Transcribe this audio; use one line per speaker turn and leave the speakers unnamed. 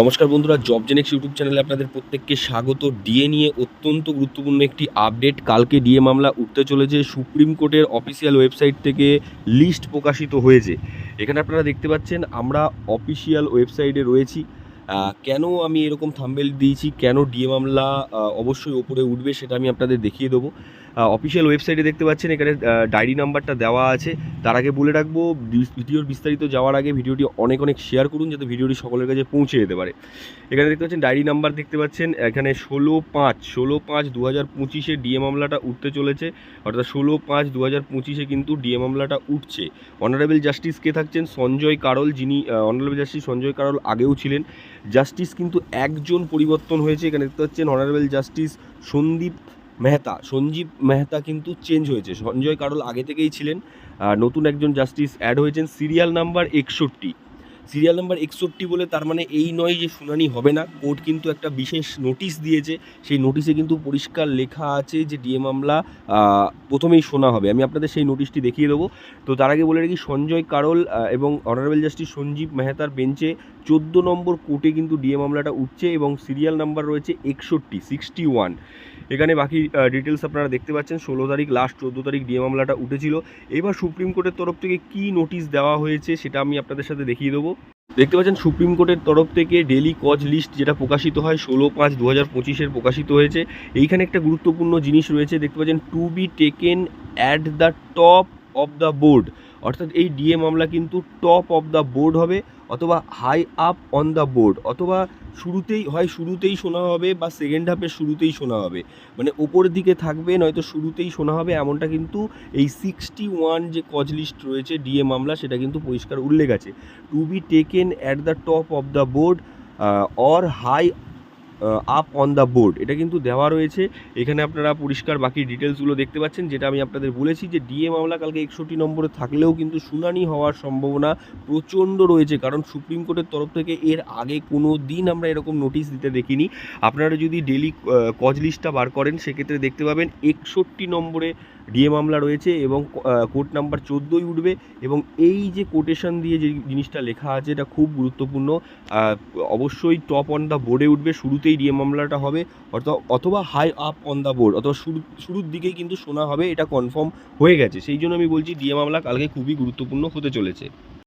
নমস্কার বন্ধুরা job Genex YouTube চ্যানেলে আপনাদের প্রত্যেককে স্বাগত। ডিএ নিয়ে অত্যন্ত গুরুত্বপূর্ণ একটি আপডেট কালকে ডিএ মামলা উঠতে চলেছে। সুপ্রিম কোর্টের অফিসিয়াল ওয়েবসাইট থেকে লিস্ট প্রকাশিত হয়েছে। এখানে আপনারা দেখতে পাচ্ছেন, আমরা অফিসিয়াল ওয়েবসাইটে রয়েছি। কেন আমি এরকম থাম্বেল দিয়েছি? কেন ডিএ মামলা অবশ্যই ওপরে উঠবে সেটা আমি আপনাদের দেখিয়ে দেবো। অফিসিয়াল ওয়েবসাইটে দেখতে পাচ্ছেন, এখানে ডায়েরি নাম্বারটা দেওয়া আছে। তার আগে বলে রাখব ভিডিওর বিস্তারিত যাওয়ার আগে ভিডিওটি অনেক অনেক শেয়ার করুন, যাতে ভিডিওটি সকলের কাছে পৌঁছে যেতে পারে। এখানে দেখতে পাচ্ছেন ডায়েরি নাম্বার দেখতে পাচ্ছেন, এখানে ষোলো পাঁচ ষোলো পাঁচ দু হাজার পঁচিশে ডিএ মামলাটা উঠতে চলেছে। অর্থাৎ ষোলো পাঁচ দু হাজার পঁচিশে কিন্তু ডিএ মামলাটা উঠছে। অনারেবল জাস্টিস কে থাকছেন সঞ্জয় কারল, যিনি অনারেবল জাস্টিস সঞ্জয় কারল আগেও ছিলেন। জাস্টিস কিন্তু একজন পরিবর্তন হয়েছে। এখানে দেখতে পাচ্ছেন অনারেবল জাস্টিস সন্দীপ মেহতা, সঞ্জীব মেহতা কিন্তু চেঞ্জ হয়েছে। সঞ্জয় কারোল আগে থেকেই ছিলেন। নতুন একজন জাস্টিস অ্যাড হয়েছেন সিরিয়াল নাম্বার একষট্টি। সিরিয়াল নাম্বার একষট্টি বলে তার মানে এই নয় যে শুনানি হবে না। কোর্ট কিন্তু একটা বিশেষ নোটিশ দিয়েছে। সেই নোটিশে কিন্তু পরিষ্কার লেখা আছে যে ডিএ মামলা প্রথমেই শোনা হবে। আমি আপনাদের সেই নোটিশটি দেখিয়ে দেবো। তো তার আগে বলে রাখি, সঞ্জয় কারল এবং অনারেবল জাস্টিস সঞ্জীব মেহতার বেঞ্চে চোদ্দ নম্বর কোর্টে কিন্তু ডিএ মামলাটা উঠছে এবং সিরিয়াল নাম্বার রয়েছে একষট্টি, সিক্সটি ওয়ান। এখানে বাকি ডিটেলস আপনারা দেখতে পাচ্ছেন। ষোলো তারিখ লাস্ট চোদ্দ তারিখ ডিএ মামলাটা উঠেছিল। এবার সুপ্রিম কোর্টের তরফ থেকে কি নোটিশ দেওয়া হয়েছে সেটা আমি আপনাদের সাথে দেখিয়ে দেবো। দেখতে পাচ্ছেন সুপ্রিম কোর্টের তরফ থেকে ডেলি কজ লিস্ট যেটা প্রকাশিত হয় ষোলো পাঁচ দু হাজার পঁচিশের প্রকাশিত হয়েছে। এইখানে একটা গুরুত্বপূর্ণ জিনিস রয়েছে, দেখতে পাচ্ছেন to be taken at the top of the board অর্থাৎ এই ডিএ মামলা কিন্তু টপ অফ দ্য বোর্ড হবে অথবা high up on the board অথবা শুরুতেই, হয় শুরুতেই শোনা হবে বা সেকেন্ড হাফের শুরুতেই শোনা হবে। মানে ওপরের দিকে থাকবে, নয়তো শুরুতেই শোনা হবে এমনটা কিন্তু এই সিক্সটি ওয়ান যে কজ লিস্ট রয়েছে ডিএ মামলা সেটা কিন্তু পরিষ্কার উল্লেখ আছে। To be taken at the top of the board or high up on the board এটা কিন্তু দেওয়া রয়েছে। এখানে আপনারা পরিষ্কার বাকি ডিটেলসগুলো দেখতে পাচ্ছেন, যেটা আমি আপনাদের বলেছি যে ডিএ মামলা কালকে একষট্টি নম্বরে থাকলেও কিন্তু শুনানি হওয়ার সম্ভাবনা প্রচণ্ড রয়েছে, কারণ সুপ্রিম কোর্টের তরফ থেকে এর আগে কোনো দিন আমরা এরকম নোটিশ দিতে দেখিনি। আপনারা যদি ডেলি কজ লিস্টটা বার করেন, সেক্ষেত্রে দেখতে পাবেন একষট্টি নম্বরে ডিএ মামলা রয়েছে এবং কোর্ট নাম্বার চোদ্দোই উঠবে এবং এই যে কোটেশন দিয়ে যে জিনিসটা লেখা আছে, এটা খুব গুরুত্বপূর্ণ। অবশ্যই টপ অন দ্য বোর্ডে উঠবে। শুরুতেই ডিএ মামলাটা হবে অর্থাৎ অথবা high up on the board অথবা শুরু, শুরুর দিকেই কিন্তু শোনা হবে, এটা কনফার্ম হয়ে গেছে। সেই জন্য আমি বলছি, ডিএ মামলা কালকে খুবই গুরুত্বপূর্ণ হতে চলেছে।